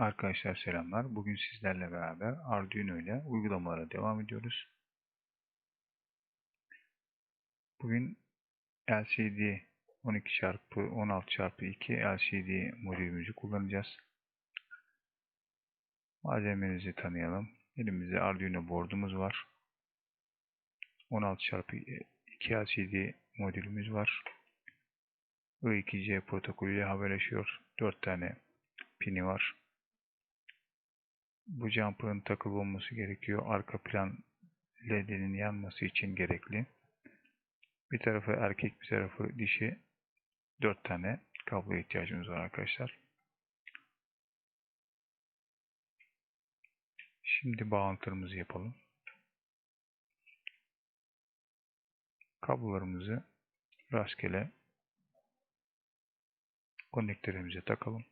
Arkadaşlar selamlar. Bugün sizlerle beraber Arduino ile uygulamalara devam ediyoruz. Bugün LCD 12x16x2 LCD modülümüzü kullanacağız. Malzememizi tanıyalım. Elimizde Arduino board'umuz var. 16x2 LCD modülümüz var. I2C protokolüyle haberleşiyor. 4 tane pini var. Bu jumper'ın takılı olması gerekiyor. Arka plan LED'nin yanması için gerekli. Bir tarafı erkek bir tarafı dişi. 4 tane kablo ihtiyacımız var arkadaşlar. Şimdi bağlantılarımızı yapalım. Kablolarımızı rastgele konnektörümüze takalım.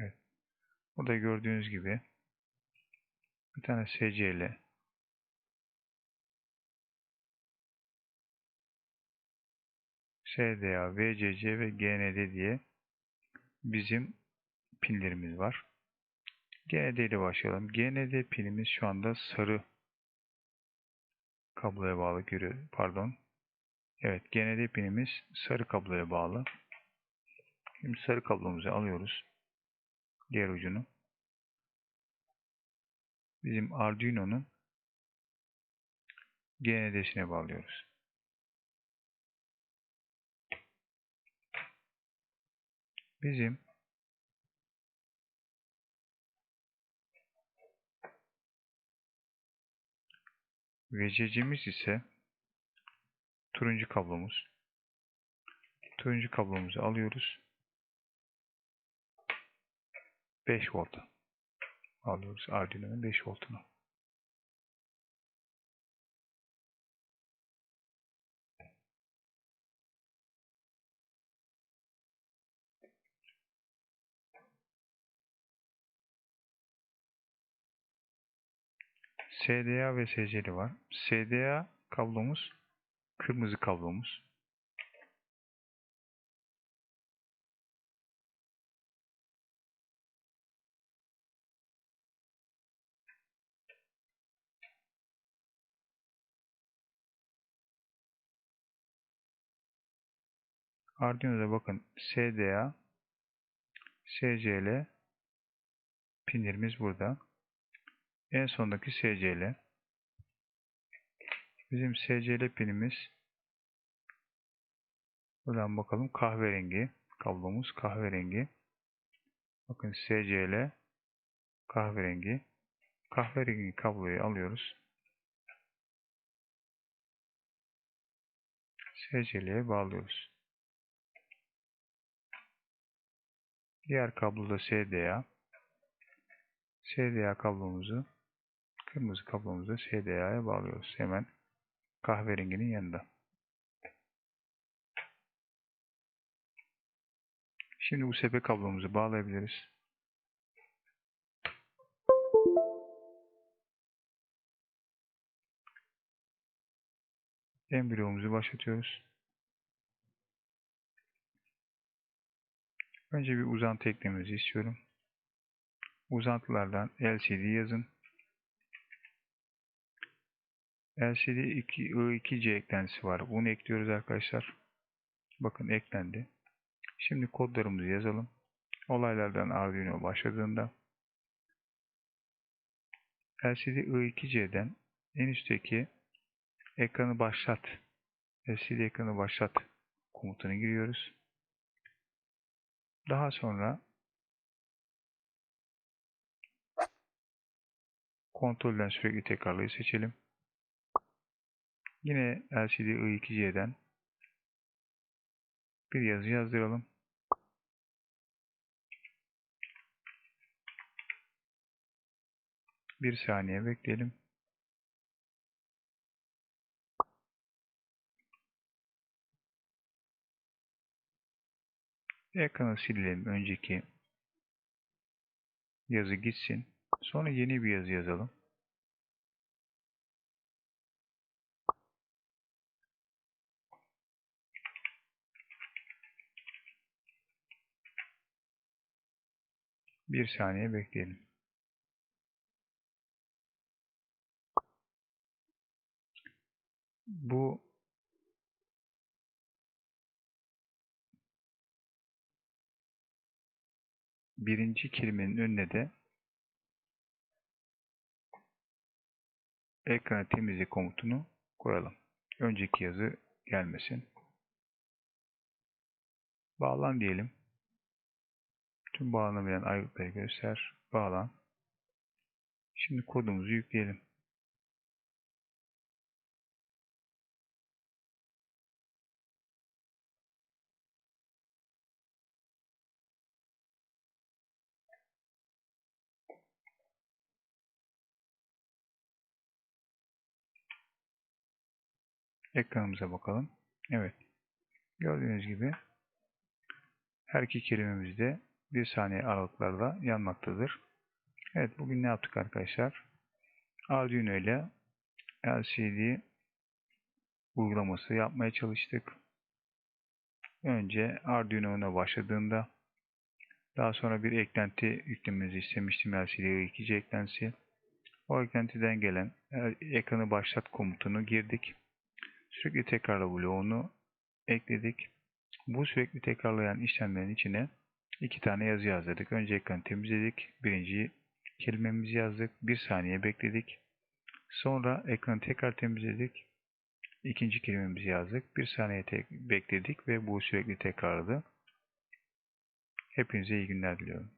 Evet. Burada gördüğünüz gibi bir tane SCL SDA, VCC ve GND diye bizim pinlerimiz var. GND ile başlayalım. GND pinimiz şu anda sarı kabloya bağlı. Pardon. Evet, GND pinimiz sarı kabloya bağlı. Şimdi sarı kablomuzu alıyoruz. Diğer ucunu. Bizim Arduino'nun GND'sine bağlıyoruz. Bizim VCC'miz ise turuncu kablomuz. Turuncu kablomuzu alıyoruz. 5 volt alıyoruz Arduino'nun 5 voltunu. SDA ve SC'li var. SDA kablomuz kırmızı kablomuz. Arduino'da bakın SDA, SCL pinlerimiz burada. En sondaki SCL. Bizim SCL pinimiz buradan bakalım kahverengi. Kablomuz kahverengi. Bakın SCL kahverengi. Kahverengi kabloyu alıyoruz. SCL'ye bağlıyoruz. Diğer kablo da SDA. SDA kablomuzu kırmızı kablomuzu SDA'ya bağlıyoruz. Hemen kahverenginin yanında. Şimdi USB kablomuzu bağlayabiliriz. Embriyomuzu başlatıyoruz. Önce bir uzantı eklememizi istiyorum. Uzantılardan LCD yazın. LCD 2, I2C eklentisi var. Bunu ekliyoruz arkadaşlar. Bakın eklendi. Şimdi kodlarımızı yazalım. Olaylardan Arduino başladığında LCD I2C'den en üstteki ekranı başlat LCD ekranı başlat komutunu giriyoruz. Daha sonra kontrolden sürekli tekrarlayı seçelim. Yine LCD I2C'den bir yazı yazdıralım. Bir saniye bekleyelim. Ekranı silelim. Önceki yazı gitsin. Sonra yeni bir yazı yazalım. Bir saniye bekleyelim. Bu birinci kelimenin önüne de ekranı temizle komutunu koyalım. Önceki yazı gelmesin. Bağlan diyelim. Tüm bağlanabilen aygıtları göster. Bağlan. Şimdi kodumuzu yükleyelim. Ekranımıza bakalım. Evet. Gördüğünüz gibi her iki kelimemiz de bir saniye aralıklarla yanmaktadır. Evet bugün ne yaptık arkadaşlar? Arduino ile LCD uygulaması yapmaya çalıştık. Önce Arduino'na başladığında daha sonra bir eklenti yüklememizi istemiştim LCD ikinci eklentisi. O eklentiden gelen ekranı başlat komutunu girdik. Sürekli tekrarla bloğunu ekledik. Bu sürekli tekrarlayan işlemlerin içine iki tane yazı yazdık. Önce ekranı temizledik. Birinci kelimemizi yazdık. Bir saniye bekledik. Sonra ekranı tekrar temizledik. İkinci kelimemizi yazdık. Bir saniye bekledik ve bu sürekli tekrarladı. Hepinize iyi günler diliyorum.